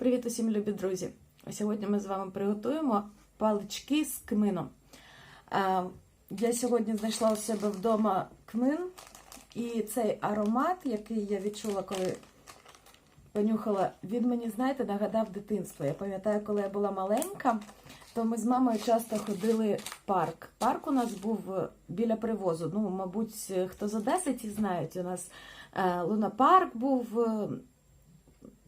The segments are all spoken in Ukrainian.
Привіт усім, любі друзі! Сьогодні ми з вами приготуємо палички з кмином. Е, Я сьогодні знайшла у себе вдома кмин, і цей аромат, який я відчула, коли понюхала, він мені, знаєте, нагадав дитинство. Я пам'ятаю, коли я була маленька, то ми з мамою часто ходили в парк. Парк у нас був біля привозу. Ну, мабуть, хто з Одеси, ті знають. У нас е, лунапарк був.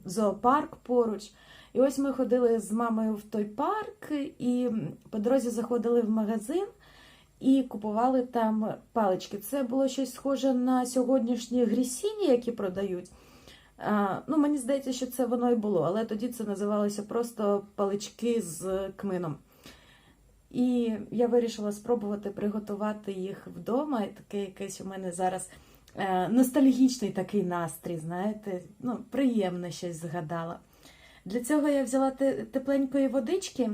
Зоопарк поруч. І ось ми ходили з мамою в той парк, і по дорозі заходили в магазин і купували там палички. Це було щось схоже на сьогоднішні грісіні, які продають. А, ну, Мені здається, що це воно і було, але тоді це називалося просто палички з кмином. І я вирішила спробувати приготувати їх вдома. І таке якесь у мене зараз ностальгічний такий настрій, знаєте, ну, приємне щось згадала. Для цього я взяла тепленької водички,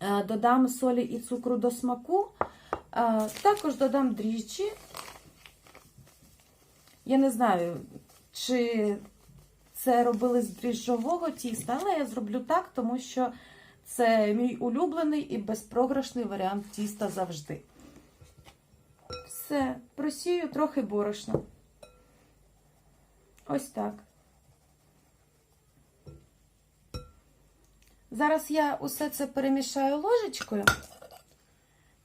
е, додам солі і цукру до смаку, е, також додам дріжджі. Я не знаю, чи це робили з дріжджового тіста, але я зроблю так, тому що це мій улюблений і безпрограшний варіант тіста завжди. Все, просію трохи борошна. Ось так. Зараз я усе це перемішаю ложечкою.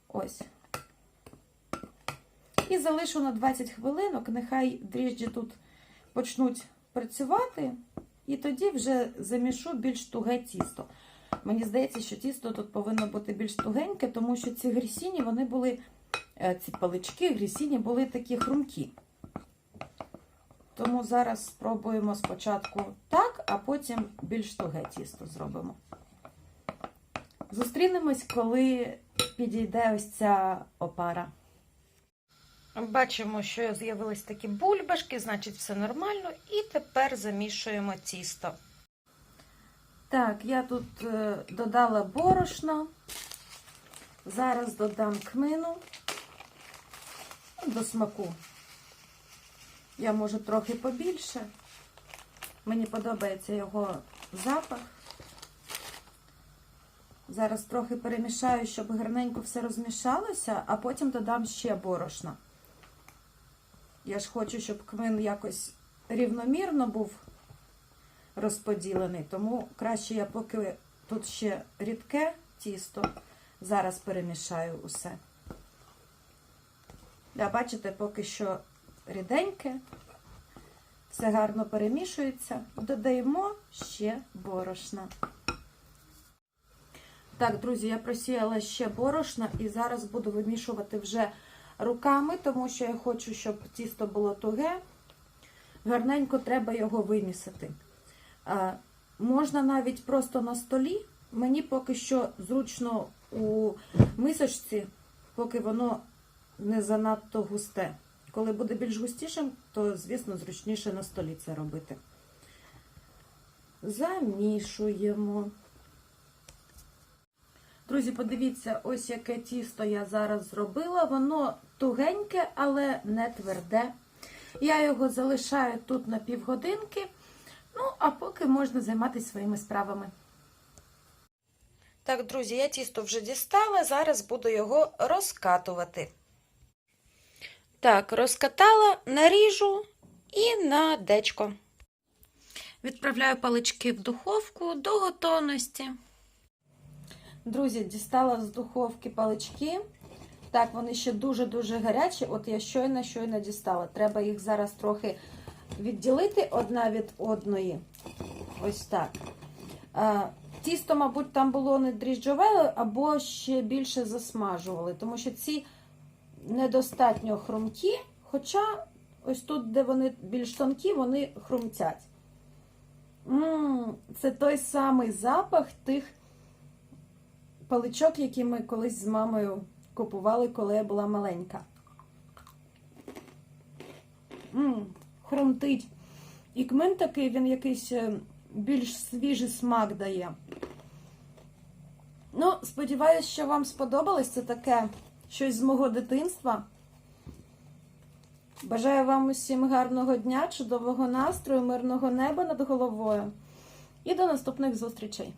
Ось. І залишу на 20 хвилинок. Нехай дріжджі тут почнуть працювати. І тоді вже замішу більш туге тісто. Мені здається, що тісто тут повинно бути більш тугеньке, тому що ці грісіні, вони були, ці палички грісіні були такі хрумкі. Тому зараз спробуємо спочатку так, а потім більш туге тісто зробимо. Зустрінемось, коли підійде ось ця опара. Бачимо, що з'явились такі бульбашки, значить все нормально. І тепер замішуємо тісто. Так, я тут е, додала борошно. Зараз додам кмину до смаку. Я можу трохи побільше. Мені подобається його запах. Зараз трохи перемішаю, щоб гарненько все розмішалося, а потім додам ще борошна. Я ж хочу, щоб кмин якось рівномірно був розподілений, тому краще я поки тут ще рідке тісто, зараз перемішаю усе. Да, бачите, поки що ріденьке, все гарно перемішується, додаємо ще борошна. Так, друзі, я просіяла ще борошна і зараз буду вимішувати вже руками, тому що я хочу, щоб тісто було туге. Гарненько треба його вимісити. Можна навіть просто на столі. Мені поки що зручно у мисочці, поки воно не занадто густе. Коли буде більш густішим, то, звісно, зручніше на столі це робити. Замішуємо. Друзі, подивіться, ось яке тісто я зараз зробила. Воно тугеньке, але не тверде. Я його залишаю тут на півгодинки. Ну, а поки можна займатися своїми справами. Так, друзі, я тісто вже дістала, зараз буду його розкатувати. Так, розкатала, наріжу і на дечко. Відправляю палички в духовку до готовності. Друзі, дістала з духовки палички. Так, вони ще дуже-дуже гарячі. От я щойно щойно дістала. Треба їх зараз трохи відділити одна від одної. Ось так. Тісто, мабуть, там було не дріжджове, або ще більше засмажували, тому що ці недостатньо хрумкі, хоча ось тут, де вони більш тонкі, вони хрумтять. М-м, це той самий запах тих паличок, які ми колись з мамою купували, коли я була маленька. М-м, хрумтить. І кмин такий, він якийсь е, більш свіжий смак дає. Ну, сподіваюся, що вам сподобалось. Це таке щось з мого дитинства. Бажаю вам усім гарного дня, чудового настрою, мирного неба над головою. І до наступних зустрічей!